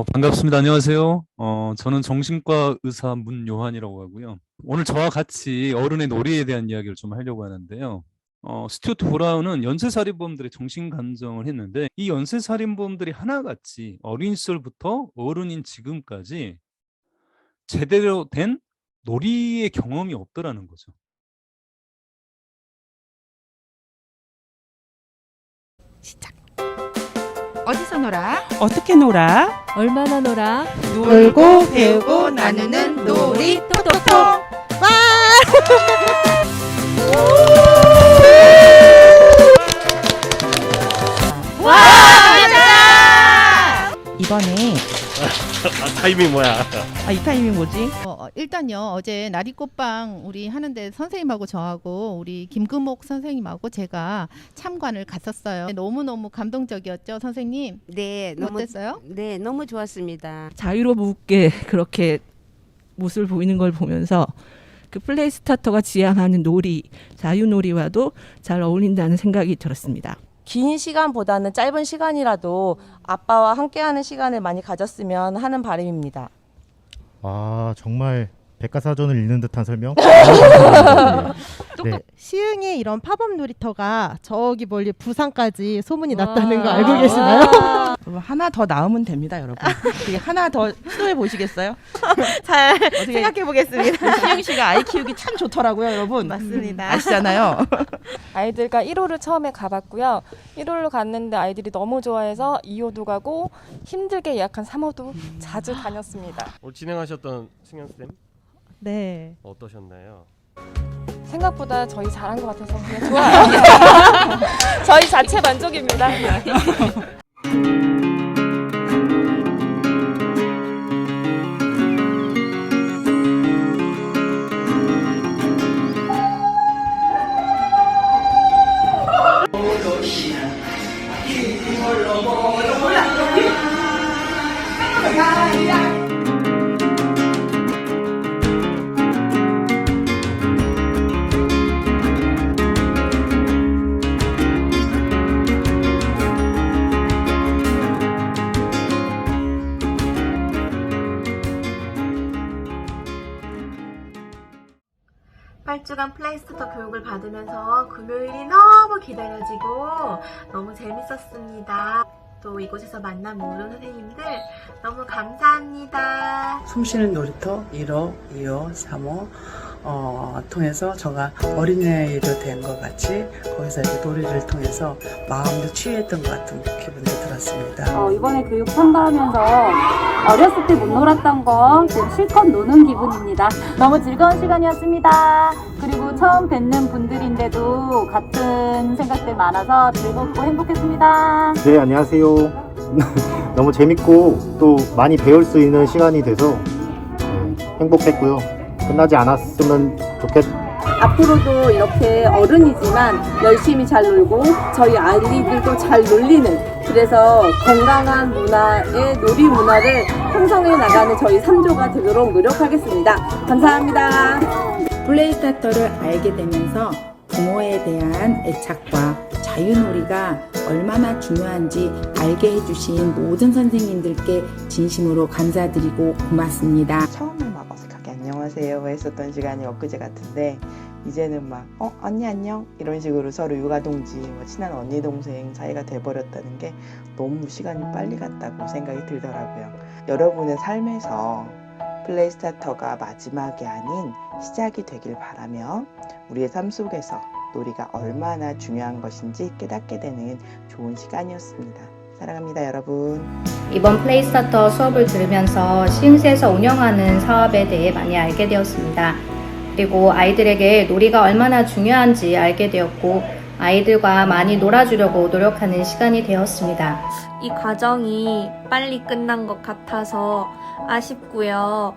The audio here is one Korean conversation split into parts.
어, 반갑습니다. 안녕하세요. 어, 저는 정신과 의사 문요한이라고 하고요. 오늘 저와 같이 어른의 놀이에 대한 이야기를 좀 하려고 하는데요. 어, 스튜어트 브라운은 연쇄살인범들의 정신감정을 했는데 이 연쇄살인범들이 하나같이 어린 시절부터 어른인 지금까지 제대로 된 놀이의 경험이 없더라는 거죠. 시작. 어디서 놀아? 어떻게 놀아? 얼마나 놀아? 놀고 배우고 나누는 놀이 토토토. 이번에 아, 타이밍 뭐야? 아, 이 타이밍 뭐지? 일단요 어제 나리꽃방 우리 하는데 선생님하고 저하고 우리 김금옥 선생님하고 제가 참관을 갔었어요. 너무 너무 감동적이었죠, 선생님. 네, 너무 어땠어요? 네, 너무 좋았습니다. 자유롭게 그렇게 모습을 보이는 걸 보면서 그 플레이 스타터가 지향하는 놀이, 자유놀이와도 잘 어울린다는 생각이 들었습니다. 긴 시간보다는 짧은 시간이라도 아빠와 함께하는 시간을 많이 가졌으면 하는 바람입니다. 아 정말 백과사전을 읽는 듯한 설명. 네. 시흥의 이런 팝업 놀이터가 저기 멀리 부산까지 소문이 났다는 거 와. 알고 계시나요? 그럼 하나 더 나오면 됩니다, 여러분. 어떻게 하나 더 시도해 보시겠어요? 잘 어떻게 생각해 보겠습니다. 시영 씨가 아이 키우기 참 좋더라고요, 여러분. 맞습니다. 아시잖아요. 아이들과 1호를 처음에 가봤고요. 1호를 갔는데 아이들이 너무 좋아해서 2호도 가고 힘들게 예약한 3호도 자주 다녔습니다. 오늘 진행하셨던 승현 쌤 네. 어떠셨나요? 생각보다 저희 잘한 것 같아서 그냥 좋아요. 저희 자체 만족입니다. 교육을 받으면서 금요일이 너무 기다려지고 너무 재밌었습니다. 또 이곳에서 만난 모든 선생님들 너무 감사합니다. 숨쉬는 놀이터 1호, 2호, 3호 어, 통해서 제가 어린애로 된 것 같이 거기서 이제 놀이를 통해서 마음도 치유했던 것 같은 기분이 들었습니다. 어, 이번에 교육 참가하면서 어렸을 때 못 놀았던 거 지금 실컷 노는 기분입니다. 너무 즐거운 시간이었습니다. 그리고 처음 뵙는 분들인데도 같은 생각들 많아서 즐겁고 행복했습니다. 네 안녕하세요. 너무 재밌고 또 많이 배울 수 있는 시간이 돼서 네, 행복했고요. 끝나지 않았으면 좋겠. 앞으로도 이렇게 어른이지만 열심히 잘 놀고 저희 아이들도 잘 놀리는 그래서 건강한 문화의 놀이 문화를 형성해 나가는 저희 3조가 되도록 노력하겠습니다. 감사합니다. 플레이스타터를 알게 되면서 부모에 대한 애착과 자유놀이가 얼마나 중요한지 알게 해주신 모든 선생님들께 진심으로 감사드리고 고맙습니다. 어색하게 안녕하세요 했었던 시간이 엊그제 같은데 이제는 막 어 언니 안녕 이런 식으로 서로 육아 동지 뭐 친한 언니 동생 사이가 돼버렸다는 게 너무 시간이 빨리 갔다고 생각이 들더라고요. 여러분의 삶에서 플레이 스타터가 마지막이 아닌 시작이 되길 바라며 우리의 삶 속에서 놀이가 얼마나 중요한 것인지 깨닫게 되는 좋은 시간이었습니다. 사랑합니다, 여러분. 이번 플레이스타터 수업을 들으면서 시흥시에서 운영하는 사업에 대해 많이 알게 되었습니다. 그리고 아이들에게 놀이가 얼마나 중요한지 알게 되었고 아이들과 많이 놀아주려고 노력하는 시간이 되었습니다. 이 과정이 빨리 끝난 것 같아서 아쉽고요.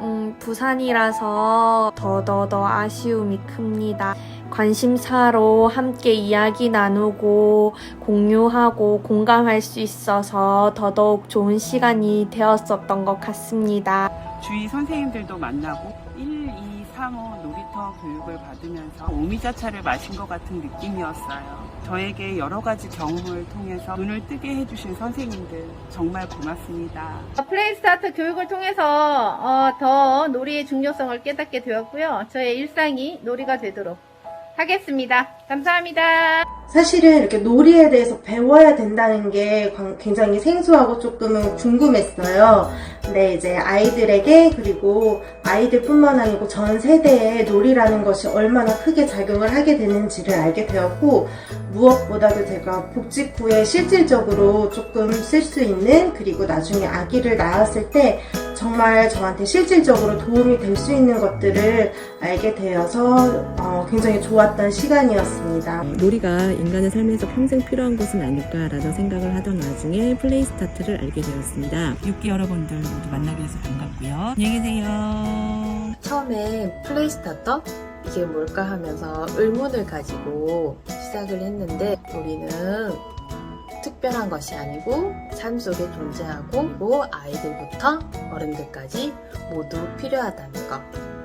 음, 부산이라서 더더더 아쉬움이 큽니다. 관심사로 함께 이야기 나누고 공유하고 공감할 수 있어서 더더욱 좋은 시간이 되었었던 것 같습니다. 주위 선생님들도 만나고 1, 2, 3호 놀이터 교육을 받으면서 오미자차를 마신 것 같은 느낌이었어요. 저에게 여러 가지 경험을 통해서 눈을 뜨게 해주신 선생님들 정말 고맙습니다. 플레이스타트 교육을 통해서 어, 더 놀이의 중요성을 깨닫게 되었고요. 저의 일상이 놀이가 되도록 하겠습니다. 감사합니다. 사실은 이렇게 놀이에 대해서 배워야 된다는 게 광- 굉장히 생소하고 조금은 궁금했어요. 근데 이제 아이들에게 그리고 아이들뿐만 아니고 전 세대에 놀이라는 것이 얼마나 크게 작용을 하게 되는지를 알게 되었고 무엇보다도 제가 복직 후에 실질적으로 조금 쓸 수 있는 그리고 나중에 아기를 낳았을 때 정말 저한테 실질적으로 도움이 될 수 있는 것들을 알게 되어서 어, 굉장히 좋았던 시간이었 습니다. 놀이가 인간의 삶에서 평생 필요한 것은 아닐까라는 생각을 하던 와중에 플레이 스타트를 알게 되었습니다. 육기 여러분들 모두 만나게 돼서 반갑고요. 안녕히 계세요. 처음에 플레이 스타터 이게 뭘까 하면서 의문을 가지고 시작을 했는데 우리는 특별한 것이 아니고 삶 속에 존재하고 그리고 아이들부터 어른들까지 모두 필요하다는 것.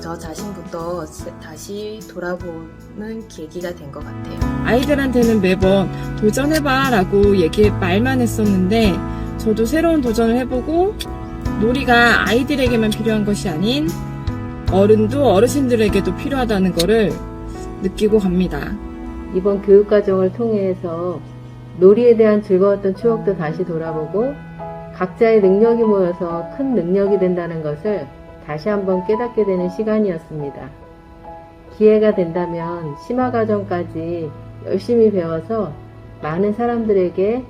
저 자신부터 다시 돌아보는 계기가 된 것 같아요. 아이들한테는 매번 도전해봐 라고 얘기 말만 했었는데 저도 새로운 도전을 해보고 놀이가 아이들에게만 필요한 것이 아닌 어른도 어르신들에게도 필요하다는 거를 느끼고 갑니다. 이번 교육과정을 통해서 놀이에 대한 즐거웠던 추억도 다시 돌아보고 각자의 능력이 모여서 큰 능력이 된다는 것을 다시 한번 깨닫게 되는 시간이었습니다. 기회가 된다면 심화 과정까지 열심히 배워서 많은 사람들에게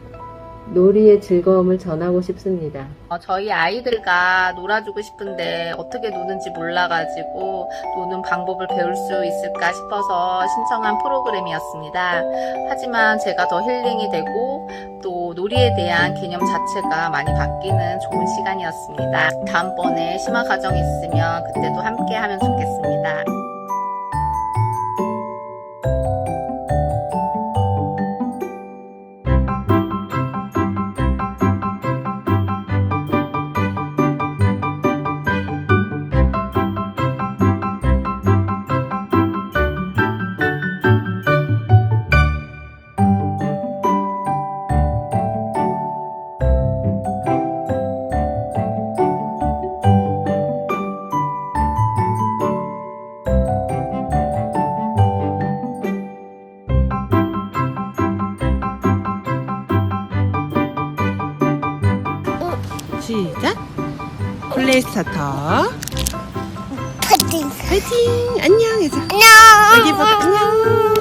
놀이의 즐거움을 전하고 싶습니다. 어, 저희 아이들과 놀아주고 싶은데 어떻게 노는지 몰라가지고 노는 방법을 배울 수 있을까 싶어서 신청한 프로그램이었습니다. 하지만 제가 더 힐링이 되고 또 놀이에 대한 개념 자체가 많이 바뀌는 좋은 시간이었습니다. 다음번에 심화 과정 있으면 그때도 함께 하면 좋겠습니다. 시작. 플레이 스타터. 파이팅. 파이팅. 안녕. 안녕. 여기 보고 안녕.